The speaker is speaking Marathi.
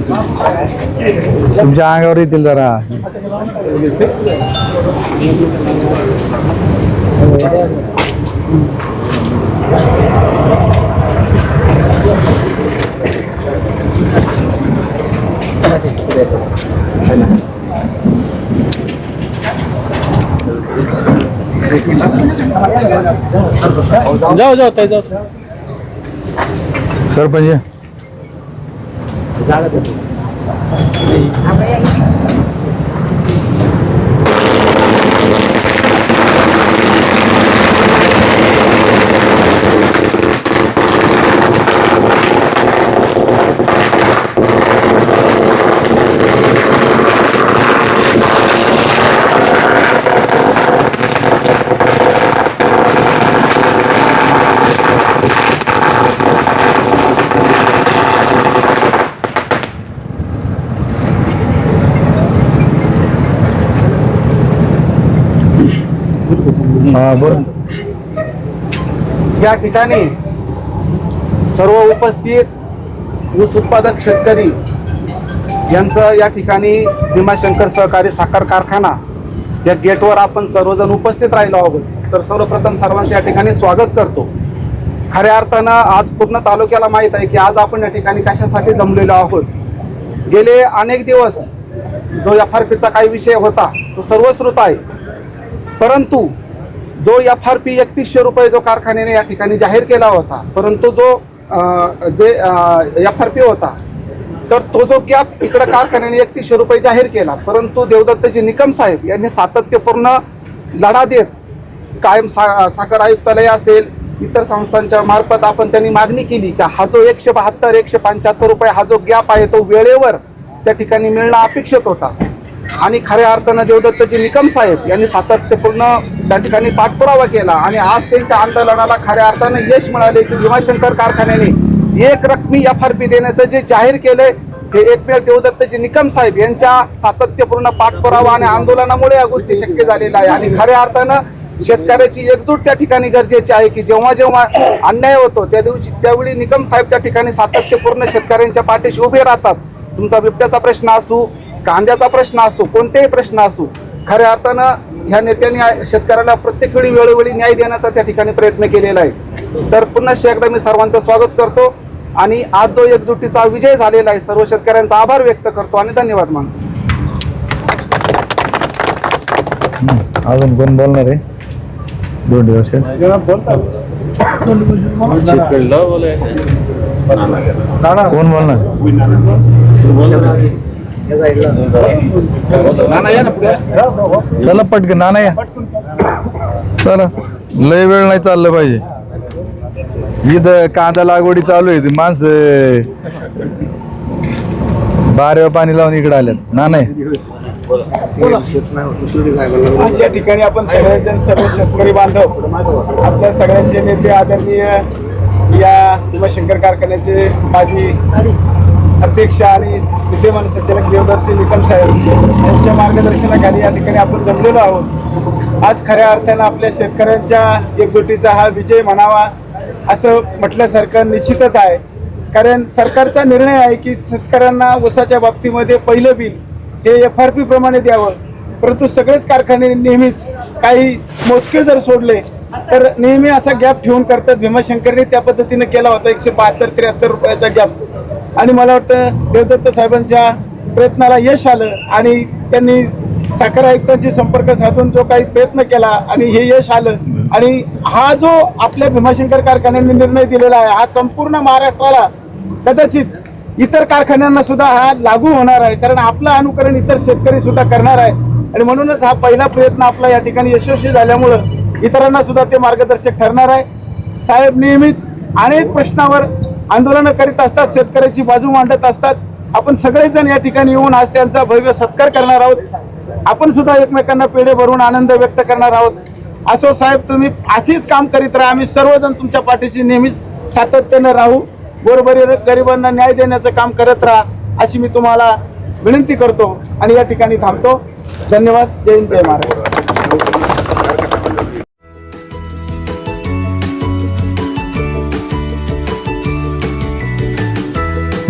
तुमच्या अंगावर येतील जरा. जाऊ जाऊ ताई जाऊ. सरपंच. Obrigado, Abre aí. हा या ठिकाणी सर्व उपस्थित ऊस उत्पादक शेतकरी यांचं या ठिकाणी भीमाशंकर सहकारी साखर कारखाना या गेटवर आपण सर्वजण उपस्थित राहिलो आहोत. तर सर्वप्रथम सर्वांचं या ठिकाणी स्वागत करतो. खऱ्या अर्थानं आज पूर्ण तालुक्याला माहीत आहे की आज आपण या ठिकाणी कशासाठी जमलेलो आहोत. गेले अनेक दिवस जो एफ आर पीचा काही विषय होता तो सर्वश्रुत आहे. परंतु जो एफ आर पी एकतीसशे रुपये जो कारखान्याने या ठिकाणी जाहीर केला होता परंतु जो जे एफ आर पी होता तर तो जो गॅप इकडं कारखान्याने एकतीसशे रुपये जाहीर केला. परंतु देवदत्तजी निकम साहेब यांनी सातत्यपूर्ण लढा देत कायम सा साखर आयुक्तालय असेल इतर संस्थांच्या मार्फत आपण त्यांनी मागणी केली की हा जो एकशे बहात्तर एकशे पंच्याहत्तर रुपये हा जो गॅप आहे तो वेळेवर त्या ठिकाणी मिळणं अपेक्षित होता. आणि खऱ्या अर्थानं देवदत्तजी निकम साहेब यांनी सातत्यपूर्ण त्या ठिकाणी पाठपुरावा केला. आणि आज त्यांच्या आंदोलनाला खऱ्या अर्थानं यश मिळाले की भीमाशंकर कारखान्याने एक रकमी एफ आर पी देण्याचं जे जाहीर केलंय हे एकमेव देवदत्तजी निकम साहेब यांच्या सातत्यपूर्ण पाठपुरावा आणि आंदोलनामुळे या गोष्टी शक्य झालेल्या आहे आणि खऱ्या अर्थानं शेतकऱ्याची एकजूट त्या ठिकाणी गरजेची आहे की जेव्हा जेव्हा अन्याय होतो त्या दिवशी त्यावेळी निकम साहेब त्या ठिकाणी सातत्यपूर्ण शेतकऱ्यांच्या पाठीशी उभे राहतात. तुमचा बिबट्याचा प्रश्न असू कांद्याचा प्रश्न असो कोणतेही प्रश्न असो खऱ्या अर्थानं ह्या नेत्यांनी शेतकऱ्याला प्रत्येक वेळी वेळोवेळी न्याय देण्याचा त्या ठिकाणी प्रयत्न केलेला आहे. तर पुन्हा एकदा मी सर्वांचं स्वागत करतो आणि आज जो एकजुटीचा विजय झालेला आहे सर्व शेतकऱ्यांचा आभार व्यक्त करतो आणि धन्यवाद मानतो. अजून कोण बोलणार आहे? दोन दिवस कोण बोलणार? चला पटकन नाना या. चला. लय वेळ नाही चाललं पाहिजे. इथं कांदा लागवडी चालू आहे ती माणसं बारेवर पाणी लावून इकडे आल्यात. ना नाही आज या ठिकाणी आपण सगळेजण सर्व शेतकरी बांधव आपल्या सगळ्यांचे नेते आदरणीय या भीमाशंकर कारखान्याचे माजी अध्यक्ष आणि विद्यमान संचालक देवदत्तचे निकम साहेब यांच्या मार्गदर्शनाखाली या ठिकाणी आपण जमलेलो आहोत. आज खऱ्या अर्थानं आपल्या शेतकऱ्यांच्या एकजुटीचा हा विजय म्हणावा असं म्हटल्यासारखं निश्चितच आहे. कारण सरकारचा निर्णय आहे की शेतकऱ्यांना ऊसाच्या बाबतीमध्ये पहिलं बिल हे एफ आर पी प्रमाणे द्यावं. परंतु सगळेच कारखाने नेहमीच काही मोजके जर सोडले तर नेहमी असा गॅप ठेवून करतात. भीमाशंकरने त्या पद्धतीने केला होता एकशे बहात्तर त्र्याहत्तर रुपयाचा गॅप आणि मला वाटतं देवदत्त साहेबांच्या प्रयत्नाला यश आलं आणि त्यांनी साखर आयुक्तांशी संपर्क साधून जो काही प्रयत्न केला आणि हे यश आलं. आणि हा जो आपल्या भीमाशंकर कारखान्यांनी निर्णय दिलेला आहे हा संपूर्ण महाराष्ट्राला कदाचित इतर कारखान्यांना सुद्धा हा लागू होणार आहे. कारण आपलं अनुकरण इतर शेतकरी सुद्धा करणार आहे आणि म्हणूनच हा पहिला प्रयत्न आपला या ठिकाणी यशस्वी झाल्यामुळं इतरांना सुद्धा ते मार्गदर्शक ठरणार आहे. साहेब नेहमीच अनेक प्रश्नावर आंदोलनं करीत असतात शेतकऱ्याची बाजू मांडत असतात. आपण सगळेच जण या ठिकाणी येऊन आज त्यांचा भव्य सत्कार करणार आहोत. आपण सुद्धा एकमेकांना पेढे भरून आनंद व्यक्त करणार आहोत. असो साहेब तुम्ही असेच काम करीत राहा. आम्ही सर्वजण तुमच्या पाठीशी नेहमीच सातत्यानं राहू. गोरबरी गरिबांना न्याय देण्याचं काम करत राहा अशी मी तुम्हाला विनंती करतो आणि या ठिकाणी थांबतो. धन्यवाद. जय हिंद जय महाराज